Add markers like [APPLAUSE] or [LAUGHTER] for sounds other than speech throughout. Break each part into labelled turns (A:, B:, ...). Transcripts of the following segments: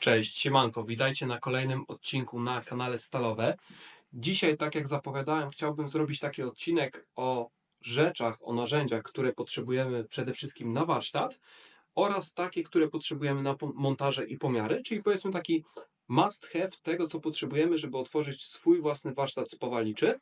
A: Cześć, siemanko, witajcie na kolejnym odcinku na kanale Stalowe. Dzisiaj, tak jak zapowiadałem, chciałbym zrobić taki odcinek o rzeczach, o narzędziach, które potrzebujemy przede wszystkim na warsztat oraz takie, które potrzebujemy na montaże i pomiary, czyli powiedzmy taki must have tego, co potrzebujemy, żeby otworzyć swój własny warsztat spawalniczy.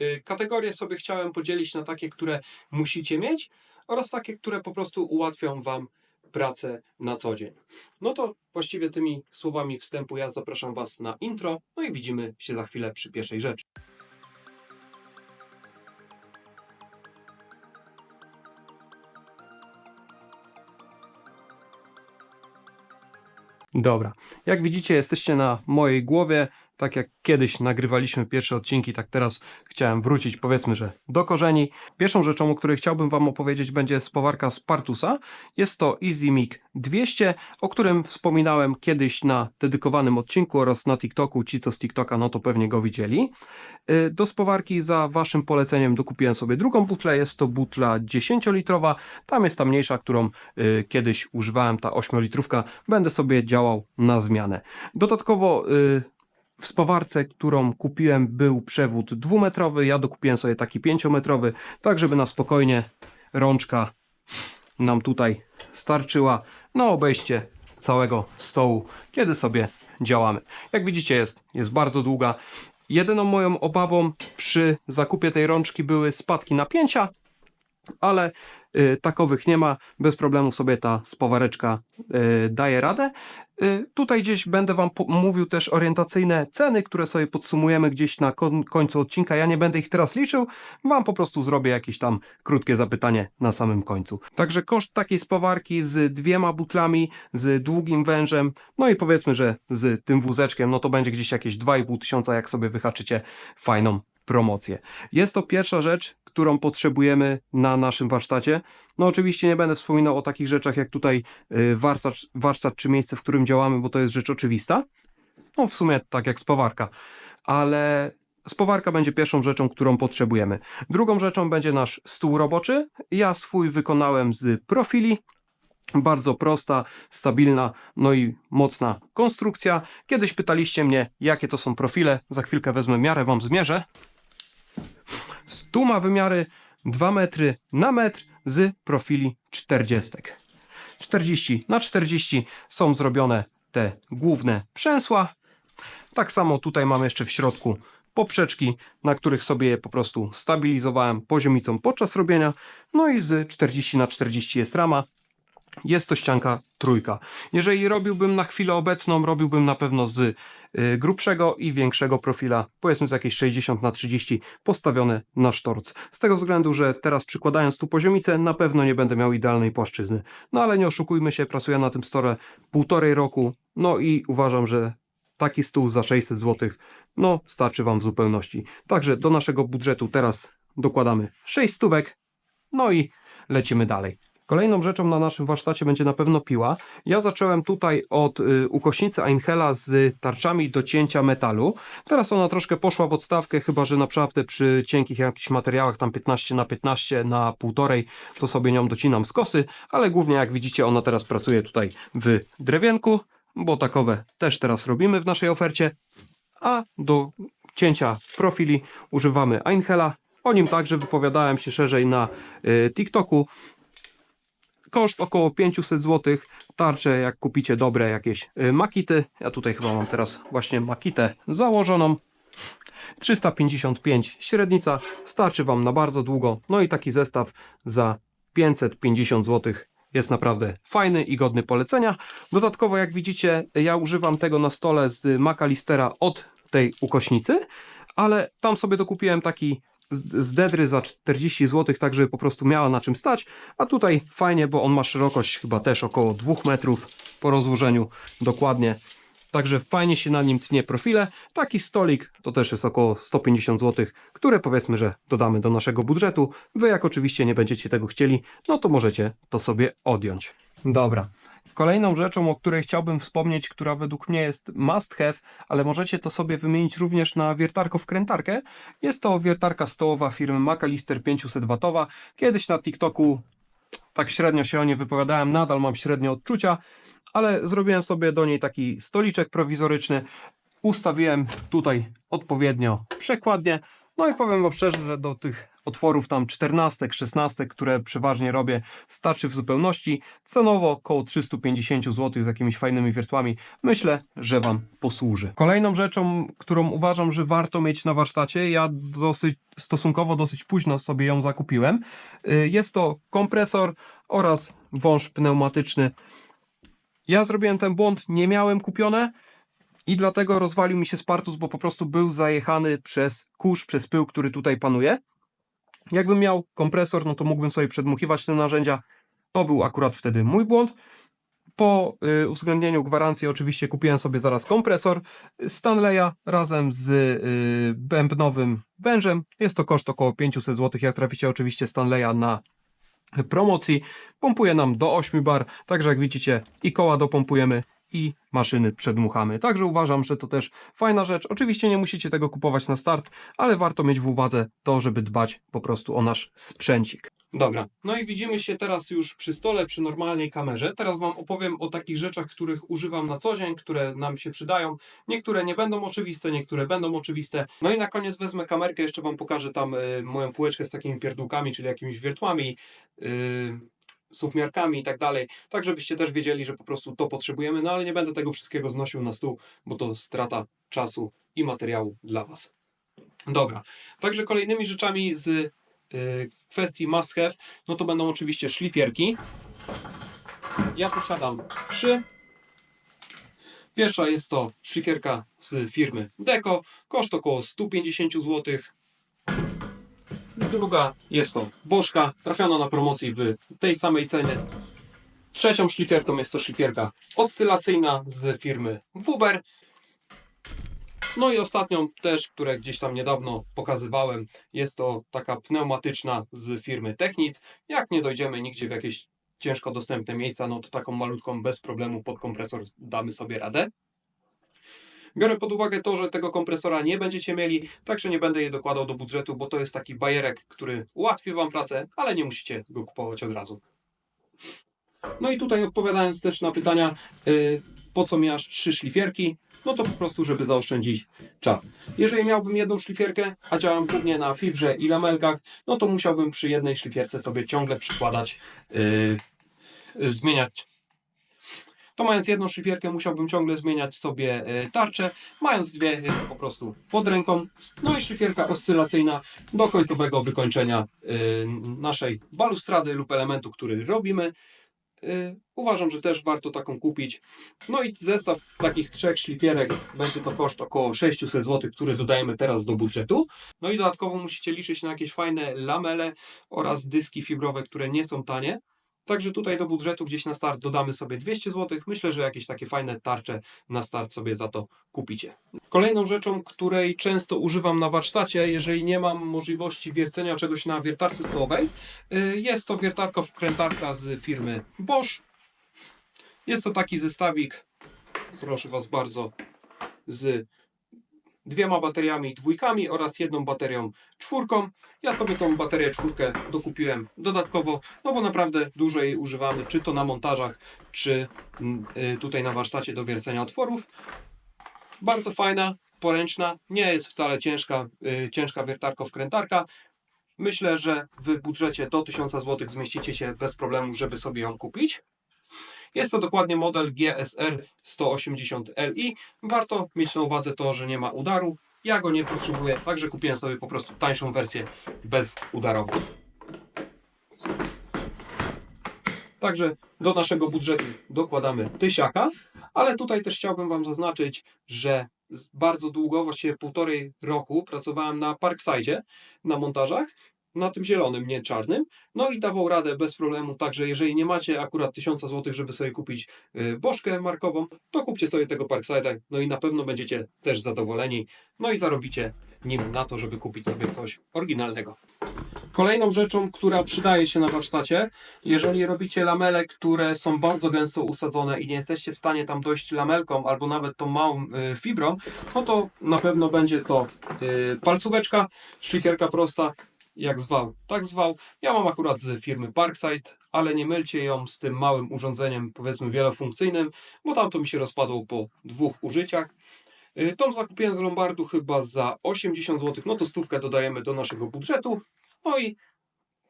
A: Y, Kategorie sobie chciałem podzielić na takie, które musicie mieć oraz takie, które po prostu ułatwią Wam pracę na co dzień. No to właściwie tymi słowami wstępu ja zapraszam Was na intro, no i widzimy się za chwilę przy pierwszej rzeczy. Dobra, jak widzicie, jesteście na mojej głowie. Tak jak kiedyś nagrywaliśmy pierwsze odcinki, tak teraz chciałem wrócić, powiedzmy, że do korzeni. Pierwszą rzeczą, o której chciałbym Wam opowiedzieć, będzie spowarka Spartusa. Jest to EasyMic 200, o którym wspominałem kiedyś na dedykowanym odcinku oraz na TikToku. Ci, co z TikToka, no to pewnie go widzieli. Y, Do spowarki za Waszym poleceniem dokupiłem sobie drugą butlę. Jest to butla 10-litrowa. Tam jest ta mniejsza, którą y, kiedyś używałem, ta 8-litrówka. Będę sobie działał na zmianę. Dodatkowo y, w spowarce, którą kupiłem, był przewód dwumetrowy. Ja dokupiłem sobie taki pięciometrowy, tak żeby na spokojnie rączka nam tutaj starczyła na obejście całego stołu, kiedy sobie działamy. Jak widzicie, jest, jest bardzo długa. Jedyną moją obawą przy zakupie tej rączki były spadki napięcia, ale takowych nie ma. Bez problemu sobie ta spowareczka y, daje radę. Y, tutaj gdzieś będę Wam mówił też orientacyjne ceny, które sobie podsumujemy gdzieś na końcu odcinka. Ja nie będę ich teraz liczył, Wam po prostu zrobię jakieś tam krótkie zapytanie na samym końcu. Także koszt takiej spowarki z dwiema butlami, z długim wężem, no i powiedzmy, że z tym wózeczkiem, no to będzie gdzieś jakieś 2,5 tysiąca, jak sobie wyhaczycie fajną promocję. Jest to pierwsza rzecz, którą potrzebujemy na naszym warsztacie. No oczywiście nie będę wspominał o takich rzeczach jak tutaj y, warsztat, warsztat czy miejsce, w którym działamy, bo to jest rzecz oczywista. No w sumie tak jak spowarka, ale spowarka będzie pierwszą rzeczą, którą potrzebujemy. Drugą rzeczą będzie nasz stół roboczy. Ja swój wykonałem z profili. Bardzo prosta, stabilna, no i mocna konstrukcja. Kiedyś pytaliście mnie, jakie to są profile. Za chwilkę wezmę miarę, wam zmierzę. Stół ma wymiary 2 metry na metr z profili 40. 40 na 40 są zrobione te główne przęsła. Tak samo tutaj mamy jeszcze w środku poprzeczki, na których sobie je po prostu stabilizowałem poziomicą podczas robienia. No i z 40 na 40 jest rama. Jest to ścianka trójka. Jeżeli robiłbym na chwilę obecną, robiłbym na pewno z y, grubszego i większego profila, powiedzmy z jakieś 60 na 30 postawione na sztorc. Z tego względu, że teraz przykładając tu poziomicę, na pewno nie będę miał idealnej płaszczyzny. No ale nie oszukujmy się, pracuję na tym stole półtorej roku, no i uważam, że taki stół za 600 zł, no starczy Wam w zupełności. Także do naszego budżetu teraz dokładamy 6 stówek, no i lecimy dalej. Kolejną rzeczą na naszym warsztacie będzie na pewno piła. Ja zacząłem tutaj od y, ukośnicy Einhela z tarczami do cięcia metalu. Teraz ona troszkę poszła w odstawkę, chyba że naprawdę przy cienkich jakichś materiałach, tam 15 na 15 na półtorej, to sobie nią docinam z kosy, ale głównie jak widzicie ona teraz pracuje tutaj w drewienku, bo takowe też teraz robimy w naszej ofercie. A do cięcia profili używamy Einhela. O nim także wypowiadałem się szerzej na y, TikToku. Koszt około 500 zł. Tarcze, jak kupicie dobre jakieś y, makity. Ja tutaj chyba mam teraz właśnie makitę założoną. 355 średnica. Starczy Wam na bardzo długo. No i taki zestaw za 550 zł jest naprawdę fajny i godny polecenia. Dodatkowo, jak widzicie, ja używam tego na stole z Macalistera od tej ukośnicy, ale tam sobie dokupiłem taki z Dedry za 40 zł, tak żeby po prostu miała na czym stać, a tutaj fajnie, bo on ma szerokość chyba też około 2 metrów po rozłożeniu dokładnie. Także fajnie się na nim tnie profile. Taki stolik to też jest około 150 zł, które powiedzmy, że dodamy do naszego budżetu. Wy jak oczywiście nie będziecie tego chcieli, no to możecie to sobie odjąć. Dobra. Kolejną rzeczą, o której chciałbym wspomnieć, która według mnie jest must have, ale możecie to sobie wymienić również na wiertarko-wkrętarkę, jest to wiertarka stołowa firmy Macalister 500W. Kiedyś na TikToku tak średnio się o nie wypowiadałem, nadal mam średnie odczucia, ale zrobiłem sobie do niej taki stoliczek prowizoryczny. Ustawiłem tutaj odpowiednio przekładnie. No i powiem Wam szczerze, że do tych otworów tam 14, 16, które przeważnie robię, starczy w zupełności. Cenowo około 350 zł z jakimiś fajnymi wiertłami. Myślę, że Wam posłuży. Kolejną rzeczą, którą uważam, że warto mieć na warsztacie, ja dosyć, stosunkowo dosyć późno sobie ją zakupiłem, y, jest to kompresor oraz wąż pneumatyczny. Ja zrobiłem ten błąd, nie miałem kupione, i dlatego rozwalił mi się Spartus, bo po prostu był zajechany przez kurz, przez pył, który tutaj panuje. Jakbym miał kompresor, no to mógłbym sobie przedmuchiwać te narzędzia. To był akurat wtedy mój błąd. Po y, uwzględnieniu gwarancji oczywiście kupiłem sobie zaraz kompresor Stanleya razem z y, bębnowym wężem. Jest to koszt około 500 zł. Jak traficie oczywiście Stanleya na promocji, pompuje nam do 8 bar, także jak widzicie i koła dopompujemy i maszyny przedmuchamy. Także uważam, że to też fajna rzecz. Oczywiście nie musicie tego kupować na start, ale warto mieć w uwadze to, żeby dbać po prostu o nasz sprzęcik. Dobra, no i widzimy się teraz już przy stole, przy normalnej kamerze. Teraz Wam opowiem o takich rzeczach, których używam na co dzień, które nam się przydają. Niektóre nie będą oczywiste, niektóre będą oczywiste. No i na koniec wezmę kamerkę, jeszcze Wam pokażę tam y, moją półeczkę z takimi pierdółkami, czyli jakimiś wiertłami. y, suwmiarkami i tak dalej, tak żebyście też wiedzieli, że po prostu to potrzebujemy, no ale nie będę tego wszystkiego znosił na stół, bo to strata czasu i materiału dla Was. Dobra, także kolejnymi rzeczami z y, kwestii must have, no to będą oczywiście szlifierki. Ja posiadam trzy. Pierwsza jest to szlifierka z firmy Deco, koszt około 150 zł. Druga jest to Bożka, trafiona na promocji w tej samej cenie. Trzecią szlifierką jest to szlifierka oscylacyjna z firmy Wuber. No i ostatnią też, które gdzieś tam niedawno pokazywałem, jest to taka pneumatyczna z firmy Technic. Jak nie dojdziemy nigdzie w jakieś ciężko dostępne miejsca, no to taką malutką bez problemu pod kompresor damy sobie radę. Biorę pod uwagę to, że tego kompresora nie będziecie mieli, także nie będę je dokładał do budżetu, bo to jest taki bajerek, który ułatwi Wam pracę, ale nie musicie go kupować od razu. No i tutaj odpowiadając też na pytania, yy, po co mi aż trzy szlifierki, no to po prostu, żeby zaoszczędzić czas. Jeżeli miałbym jedną szlifierkę, a działam głównie na fibrze i lamelkach, no to musiałbym przy jednej szlifierce sobie ciągle przykładać, yy, yy, zmieniać to mając jedną szlifierkę musiałbym ciągle zmieniać sobie e, tarczę, mając dwie e, po prostu pod ręką. No i szlifierka oscylacyjna do końcowego wykończenia e, naszej balustrady lub elementu, który robimy. Uważam, że też warto taką kupić. No i zestaw takich trzech szlifierek będzie to koszt około 600 zł, który dodajemy teraz do budżetu. No i dodatkowo musicie liczyć na jakieś fajne lamele oraz dyski fibrowe, które nie są tanie. Także tutaj do budżetu gdzieś na start dodamy sobie 200 zł. Myślę, że jakieś takie fajne tarcze na start sobie za to kupicie. Kolejną rzeczą, której często używam na warsztacie, jeżeli nie mam możliwości wiercenia czegoś na wiertarce stołowej, y, jest to wiertarka wkrętarka z firmy Bosch. Jest to taki zestawik, proszę Was bardzo, z dwiema bateriami dwójkami oraz jedną baterią czwórką. Ja sobie tą baterię czwórkę dokupiłem dodatkowo, no bo naprawdę dużo jej używamy, czy to na montażach, czy mm, y, tutaj na warsztacie do wiercenia otworów. Bardzo fajna, poręczna, nie jest wcale ciężka, y, ciężka wiertarko wkrętarka. Myślę, że w budżecie do 1000 zł zmieścicie się bez problemu, żeby sobie ją kupić. Jest to dokładnie model GSR 180 Li. Warto mieć na uwadze to, że nie ma udaru. Ja go nie potrzebuję, także kupiłem sobie po prostu tańszą wersję bez udarową. Także do naszego budżetu dokładamy tysiaka, ale tutaj też chciałbym Wam zaznaczyć, że bardzo długo, właściwie półtorej roku pracowałem na Parkside na montażach na tym zielonym, nie czarnym. No i dawał radę bez problemu, także jeżeli nie macie akurat 1000 zł, żeby sobie kupić y, bożkę markową, to kupcie sobie tego Parkside, no i na pewno będziecie też zadowoleni, no i zarobicie nim na to, żeby kupić sobie coś oryginalnego. Kolejną rzeczą, która przydaje się na warsztacie, jeżeli robicie lamele, które są bardzo gęsto usadzone i nie jesteście w stanie tam dojść lamelką albo nawet tą małą y, fibrą, no to na pewno będzie to y, palcóweczka, szlifierka prosta, jak zwał, tak zwał. Ja mam akurat z firmy Parkside, ale nie mylcie ją z tym małym urządzeniem, powiedzmy wielofunkcyjnym, bo tamto mi się rozpadło po dwóch użyciach. Y, Tą zakupiłem z Lombardu chyba za 80 zł, no to stówkę dodajemy do naszego budżetu. No i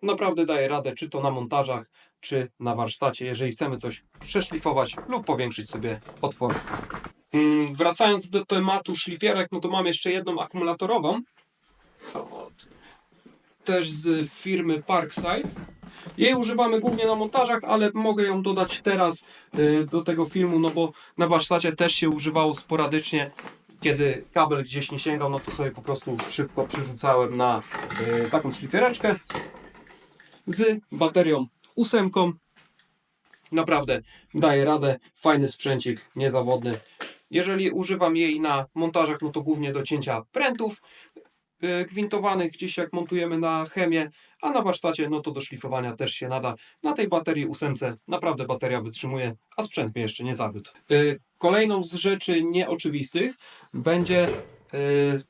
A: naprawdę daje radę, czy to na montażach, czy na warsztacie, jeżeli chcemy coś przeszlifować lub powiększyć sobie otwory. Mm, Wracając do tematu szlifierek, no to mam jeszcze jedną akumulatorową. Też z firmy Parkside. Jej używamy głównie na montażach, ale mogę ją dodać teraz y, do tego filmu, no bo na warsztacie też się używało sporadycznie. Kiedy kabel gdzieś nie sięgał, no to sobie po prostu szybko przerzucałem na y, taką szlifiereczkę z baterią ósemką. Naprawdę daje radę, fajny sprzęcik, niezawodny. Jeżeli używam jej na montażach, no to głównie do cięcia prętów gwintowanych, gdzieś jak montujemy na chemię, a na warsztacie, no to do szlifowania też się nada. Na tej baterii ósemce naprawdę bateria wytrzymuje, a sprzęt mnie jeszcze nie zawiódł. Y, Kolejną z rzeczy nieoczywistych będzie y,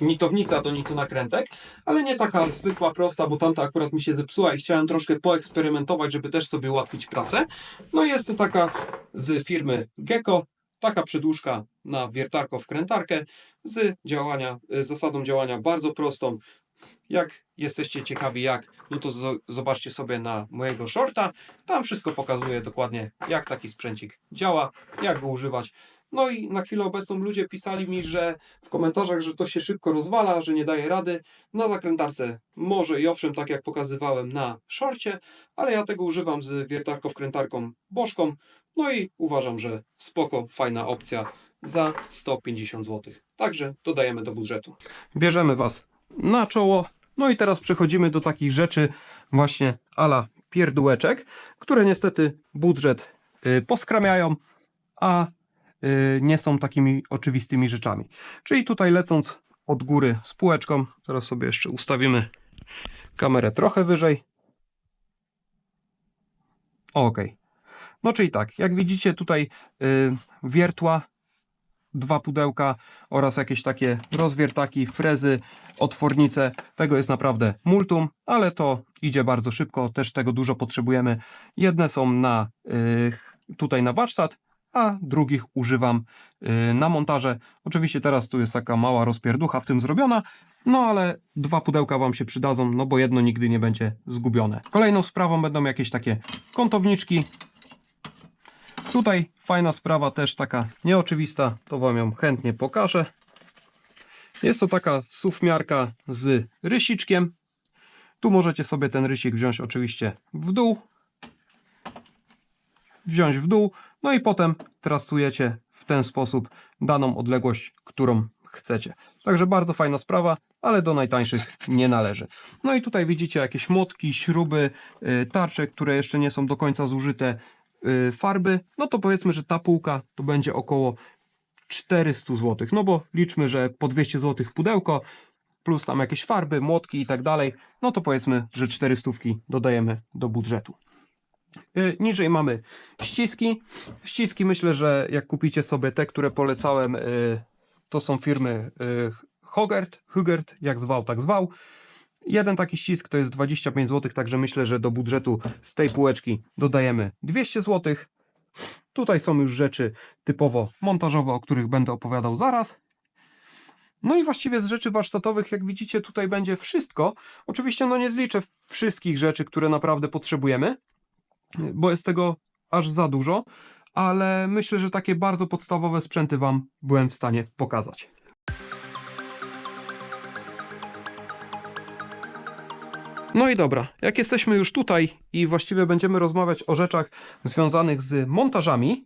A: nitownica do nitu nakrętek, ale nie taka zwykła, prosta, bo tamta akurat mi się zepsuła i chciałem troszkę poeksperymentować, żeby też sobie ułatwić pracę. No jest to taka z firmy Gecko, taka przedłużka na wiertarko-wkrętarkę z działania, z zasadą działania bardzo prostą. Jak jesteście ciekawi jak, no to zo- zobaczcie sobie na mojego shorta. Tam wszystko pokazuje dokładnie jak taki sprzęcik działa, jak go używać. No i na chwilę obecną ludzie pisali mi, że w komentarzach, że to się szybko rozwala, że nie daje rady. Na zakrętarce może i owszem, tak jak pokazywałem na szorcie, ale ja tego używam z wiertarko-wkrętarką bożką. No i uważam, że spoko, fajna opcja za 150 zł. Także dodajemy do budżetu. Bierzemy Was na czoło. No i teraz przechodzimy do takich rzeczy właśnie ala pierdółeczek, które niestety budżet y, poskramiają, a y, nie są takimi oczywistymi rzeczami. Czyli tutaj lecąc od góry z półeczką, teraz sobie jeszcze ustawimy kamerę trochę wyżej. Ok. No czyli tak, jak widzicie tutaj y, wiertła, dwa pudełka oraz jakieś takie rozwiertaki, frezy, otwornice. Tego jest naprawdę multum, ale to idzie bardzo szybko, też tego dużo potrzebujemy. Jedne są na y, tutaj na warsztat, a drugich używam y, na montaże. Oczywiście teraz tu jest taka mała rozpierducha w tym zrobiona, no ale dwa pudełka Wam się przydadzą, no bo jedno nigdy nie będzie zgubione. Kolejną sprawą będą jakieś takie kątowniczki. Tutaj fajna sprawa też taka nieoczywista, to Wam ją chętnie pokażę. Jest to taka sufmiarka z rysiczkiem. Tu możecie sobie ten rysik wziąć oczywiście w dół. Wziąć w dół, no i potem trasujecie w ten sposób daną odległość, którą chcecie. Także bardzo fajna sprawa, ale do najtańszych nie należy. No i tutaj widzicie jakieś młotki, śruby, y, tarcze, które jeszcze nie są do końca zużyte, farby. No to powiedzmy, że ta półka to będzie około 400 zł. No bo liczmy, że po 200 zł pudełko, plus tam jakieś farby, młotki i tak dalej, no to powiedzmy, że 400 dodajemy do budżetu. Y, Niżej mamy ściski. Ściski myślę, że jak kupicie sobie te, które polecałem, y, to są firmy y, Hogert, Hugert, jak zwał, tak zwał. Jeden taki ścisk to jest 25 zł, także myślę, że do budżetu z tej półeczki dodajemy 200 zł. Tutaj są już rzeczy typowo montażowe, o których będę opowiadał zaraz. No i właściwie z rzeczy warsztatowych, jak widzicie, tutaj będzie wszystko. Oczywiście no nie zliczę wszystkich rzeczy, które naprawdę potrzebujemy, bo jest tego aż za dużo, ale myślę, że takie bardzo podstawowe sprzęty Wam byłem w stanie pokazać. No i dobra, jak jesteśmy już tutaj i właściwie będziemy rozmawiać o rzeczach związanych z montażami,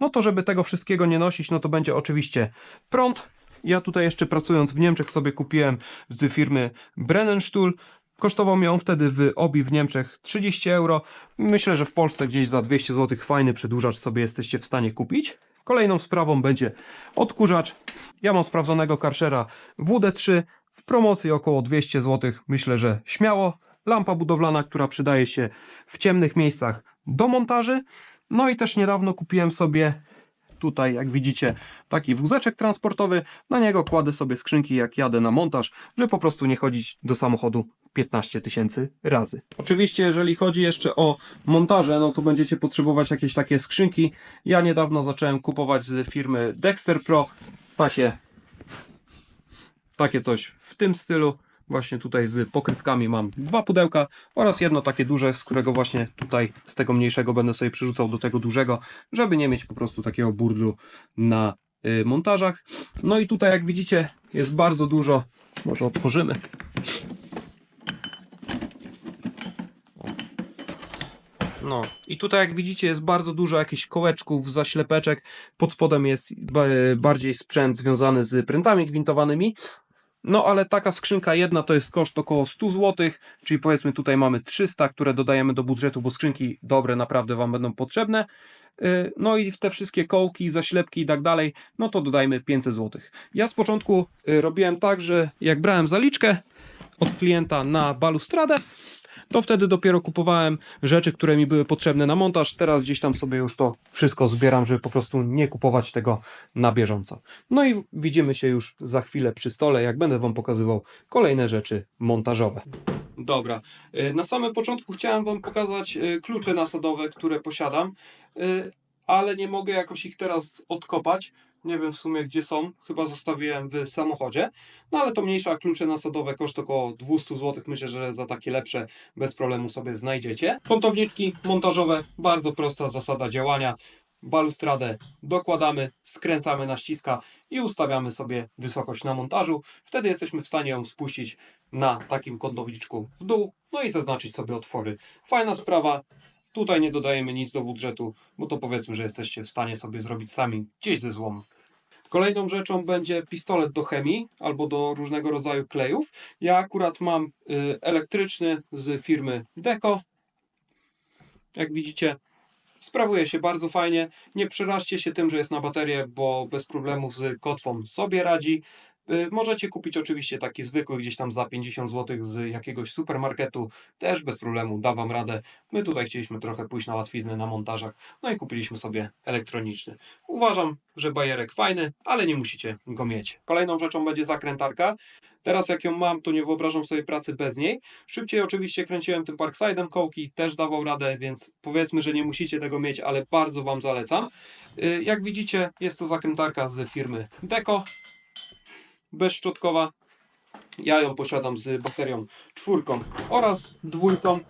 A: no to żeby tego wszystkiego nie nosić, no to będzie oczywiście prąd. Ja tutaj jeszcze pracując w Niemczech sobie kupiłem z firmy Brennenstuhl. Kosztował mnie on wtedy w OBI w Niemczech 30 euro. Myślę, że w Polsce gdzieś za 200 zł fajny przedłużacz sobie jesteście w stanie kupić. Kolejną sprawą będzie odkurzacz. Ja mam sprawdzonego Karshera WD3 w promocji około 200 zł. Myślę, że śmiało. Lampa budowlana, która przydaje się w ciemnych miejscach do montaży. No i też niedawno kupiłem sobie tutaj, jak widzicie, taki wózeczek transportowy. Na niego kładę sobie skrzynki, jak jadę na montaż, żeby po prostu nie chodzić do samochodu 15 tysięcy razy. Oczywiście, jeżeli chodzi jeszcze o montaże, no to będziecie potrzebować jakieś takie skrzynki. Ja niedawno zacząłem kupować z firmy Dexter Pro takie, takie coś w tym stylu. Właśnie tutaj z pokrywkami mam dwa pudełka oraz jedno takie duże, z którego właśnie tutaj z tego mniejszego będę sobie przerzucał do tego dużego, żeby nie mieć po prostu takiego burdlu na y, montażach. No i tutaj jak widzicie jest bardzo dużo, może otworzymy. No i tutaj jak widzicie jest bardzo dużo jakichś kołeczków, zaślepeczek, pod spodem jest ba- bardziej sprzęt związany z prętami gwintowanymi. No ale taka skrzynka jedna to jest koszt około 100 zł, czyli powiedzmy tutaj mamy 300, które dodajemy do budżetu, bo skrzynki dobre naprawdę Wam będą potrzebne. Yy, No i w te wszystkie kołki, zaślepki i tak dalej, no to dodajmy 500 zł. Ja z początku yy, robiłem tak, że jak brałem zaliczkę od klienta na balustradę, to wtedy dopiero kupowałem rzeczy, które mi były potrzebne na montaż. Teraz gdzieś tam sobie już to wszystko zbieram, żeby po prostu nie kupować tego na bieżąco. No i widzimy się już za chwilę przy stole, jak będę Wam pokazywał kolejne rzeczy montażowe. Dobra, y, na samym początku chciałem Wam pokazać y, klucze nasadowe, które posiadam, y, ale nie mogę jakoś ich teraz odkopać. Nie wiem w sumie gdzie są, chyba zostawiłem w samochodzie. No ale to mniejsza klucze nasadowe, koszt około 200 zł. Myślę, że za takie lepsze bez problemu sobie znajdziecie. Kątowniczki montażowe, bardzo prosta zasada działania. Balustradę dokładamy, skręcamy na ściska i ustawiamy sobie wysokość na montażu. Wtedy jesteśmy w stanie ją spuścić na takim kątowniczku w dół, no i zaznaczyć sobie otwory. Fajna sprawa. Tutaj nie dodajemy nic do budżetu, bo to powiedzmy, że jesteście w stanie sobie zrobić sami gdzieś ze złomu. Kolejną rzeczą będzie pistolet do chemii albo do różnego rodzaju klejów. Ja akurat mam y, elektryczny z firmy Deco. Jak widzicie, sprawuje się bardzo fajnie. Nie przeraźcie się tym, że jest na baterię, bo bez problemu z kotwą sobie radzi. Y, Możecie kupić oczywiście taki zwykły gdzieś tam za 50 zł z jakiegoś supermarketu. Też bez problemu da Wam radę. My tutaj chcieliśmy trochę pójść na łatwiznę na montażach. No i kupiliśmy sobie elektroniczny. Uważam, że bajerek fajny, ale nie musicie go mieć. Kolejną rzeczą będzie zakrętarka. Teraz jak ją mam, to nie wyobrażam sobie pracy bez niej. Szybciej oczywiście kręciłem tym Parkside'em kołki, też dawał radę, więc powiedzmy, że nie musicie tego mieć, ale bardzo Wam zalecam. Y, Jak widzicie, jest to zakrętarka z firmy Deco bezszczotkowa. Ja ją posiadam z baterią czwórką oraz dwójką.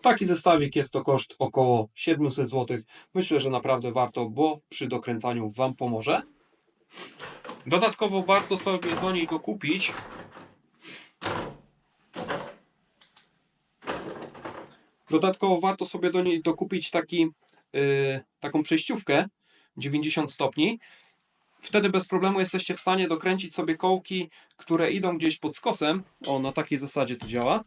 A: Taki zestawik jest to koszt około 700 zł. Myślę, że naprawdę warto, bo przy dokręcaniu Wam pomoże. Dodatkowo warto sobie do niej dokupić Dodatkowo warto sobie do niej dokupić taki, yy, taką przejściówkę 90 stopni. Wtedy bez problemu jesteście w stanie dokręcić sobie kołki, które idą gdzieś pod skosem. O, na takiej zasadzie to działa.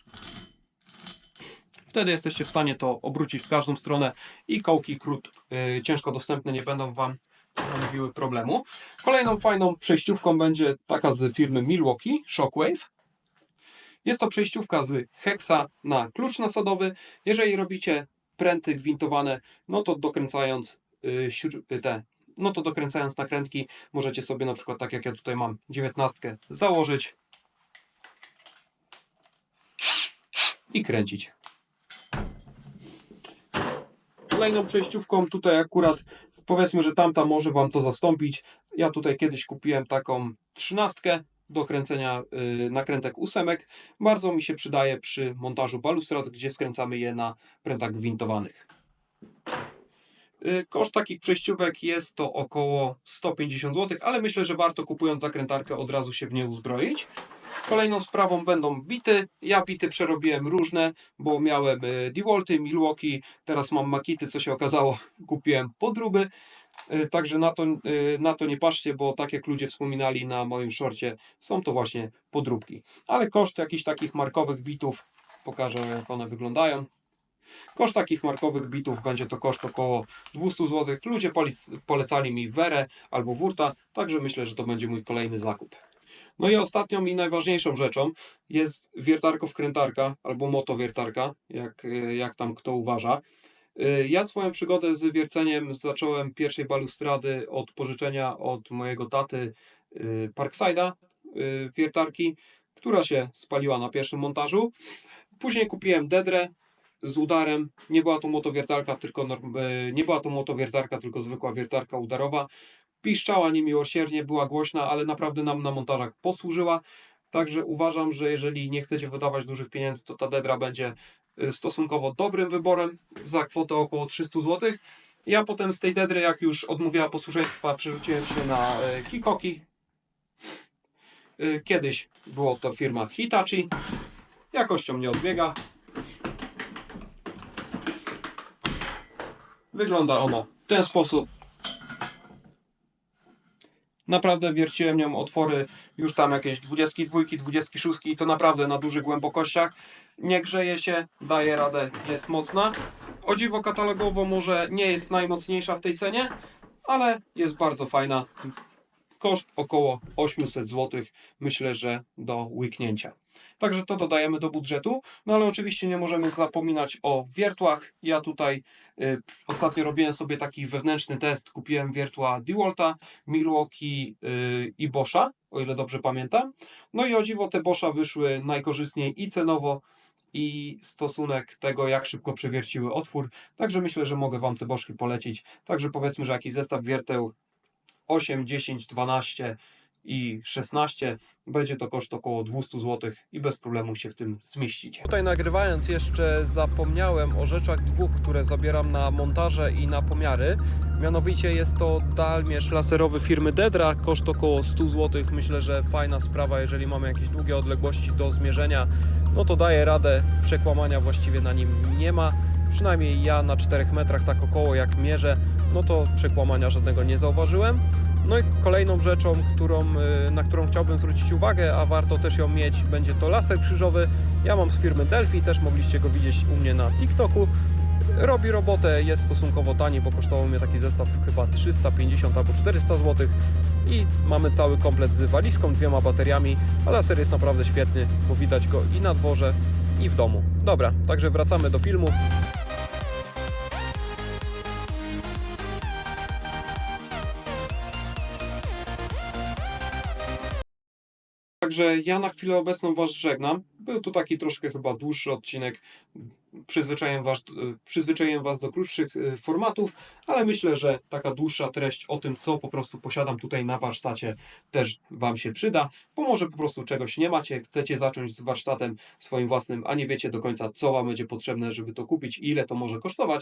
A: Wtedy jesteście w stanie to obrócić w każdą stronę i kołki krót, yy, ciężko dostępne nie będą Wam stanowiły problemu. Kolejną fajną przejściówką będzie taka z firmy Milwaukee Shockwave. Jest to przejściówka z heksa na klucz nasadowy. Jeżeli robicie pręty gwintowane, no to dokręcając y, te, no to dokręcając nakrętki, możecie sobie na przykład tak jak ja tutaj mam 19 założyć i kręcić. Kolejną przejściówką tutaj akurat powiedzmy, że tamta może Wam to zastąpić. Ja tutaj kiedyś kupiłem taką trzynastkę do kręcenia y, nakrętek ósemek. Bardzo mi się przydaje przy montażu balustrad, gdzie skręcamy je na prętach gwintowanych. Y, Koszt takich przejściówek jest to około 150 zł, ale myślę, że warto kupując zakrętarkę od razu się w nie uzbroić. Kolejną sprawą będą bity. Ja bity przerobiłem różne, bo miałem y, DeWalty, Milwaukee, teraz mam Makity, co się okazało, [LAUGHS] kupiłem podróby. Y, Także na to, na to nie patrzcie, bo tak jak ludzie wspominali na moim shorcie, są to właśnie podróbki. Ale koszt jakichś takich markowych bitów, pokażę jak one wyglądają. Koszt takich markowych bitów będzie to koszt około 200 zł. Ludzie polecali mi Werę albo Wurta, także myślę, że to będzie mój kolejny zakup. No i ostatnią i najważniejszą rzeczą jest wiertarko-wkrętarka albo motowiertarka, jak, jak tam kto uważa. Ja swoją przygodę z wierceniem zacząłem pierwszej balustrady od pożyczenia od mojego taty y, Parkside'a y, wiertarki, która się spaliła na pierwszym montażu. Później kupiłem Dedrę z udarem. Nie była to motowiertarka, tylko y, nie była to motowiertarka, tylko zwykła wiertarka udarowa. Piszczała niemiłosiernie, była głośna, ale naprawdę nam na montażach posłużyła. Także uważam, że jeżeli nie chcecie wydawać dużych pieniędzy, to ta Dedra będzie y, stosunkowo dobrym wyborem za kwotę około 300 zł. Ja potem z tej Dedry, jak już odmówiła posłuszeństwa, przerzuciłem się na Hikoki. Y, Kiedyś było to firma Hitachi. Jakością nie odbiega. Wygląda ona w ten sposób. Naprawdę wierciłem nią otwory już tam jakieś 22, 26 i to naprawdę na dużych głębokościach. Nie grzeje się, daje radę, jest mocna. O dziwo katalogowo może nie jest najmocniejsza w tej cenie, ale jest bardzo fajna. Koszt około 800 zł, myślę, że do łyknięcia. Także to dodajemy do budżetu, no ale oczywiście nie możemy zapominać o wiertłach. Ja tutaj y, ostatnio robiłem sobie taki wewnętrzny test, kupiłem wiertła DeWalta, Milwaukee y, i Boscha, o ile dobrze pamiętam. No i o dziwo te Boscha wyszły najkorzystniej i cenowo, i stosunek tego, jak szybko przewierciły otwór. Także myślę, że mogę Wam te Boszki polecić. Także powiedzmy, że jakiś zestaw wierteł 8, 10, 12 i 16 będzie to koszt około 200 zł i bez problemu się w tym zmieścicie. Tutaj nagrywając jeszcze zapomniałem o rzeczach dwóch, które zabieram na montaże i na pomiary. Mianowicie jest to dalmierz laserowy firmy Dedra, koszt około 100 zł. Myślę, że fajna sprawa, jeżeli mamy jakieś długie odległości do zmierzenia, no to daje radę, przekłamania właściwie na nim nie ma. Przynajmniej ja na 4 metrach tak około jak mierzę, no to przekłamania żadnego nie zauważyłem. No i kolejną rzeczą, którą, y, na którą chciałbym zwrócić uwagę, a warto też ją mieć, będzie to laser krzyżowy. Ja mam z firmy Delphi, też mogliście go widzieć u mnie na TikToku. Robi robotę, jest stosunkowo tani, bo kosztował mnie taki zestaw chyba 350 albo 400 zł. I mamy cały komplet z walizką, dwiema bateriami, a laser jest naprawdę świetny, bo widać go i na dworze, i w domu. Dobra, także wracamy do filmu. Także ja na chwilę obecną Was żegnam. Był to taki troszkę chyba dłuższy odcinek. Przyzwyczaiłem was, przyzwyczaiłem was do krótszych y, formatów, ale myślę, że taka dłuższa treść o tym, co po prostu posiadam tutaj na warsztacie, też Wam się przyda, bo może po prostu czegoś nie macie, chcecie zacząć z warsztatem swoim własnym, a nie wiecie do końca, co Wam będzie potrzebne, żeby to kupić i ile to może kosztować,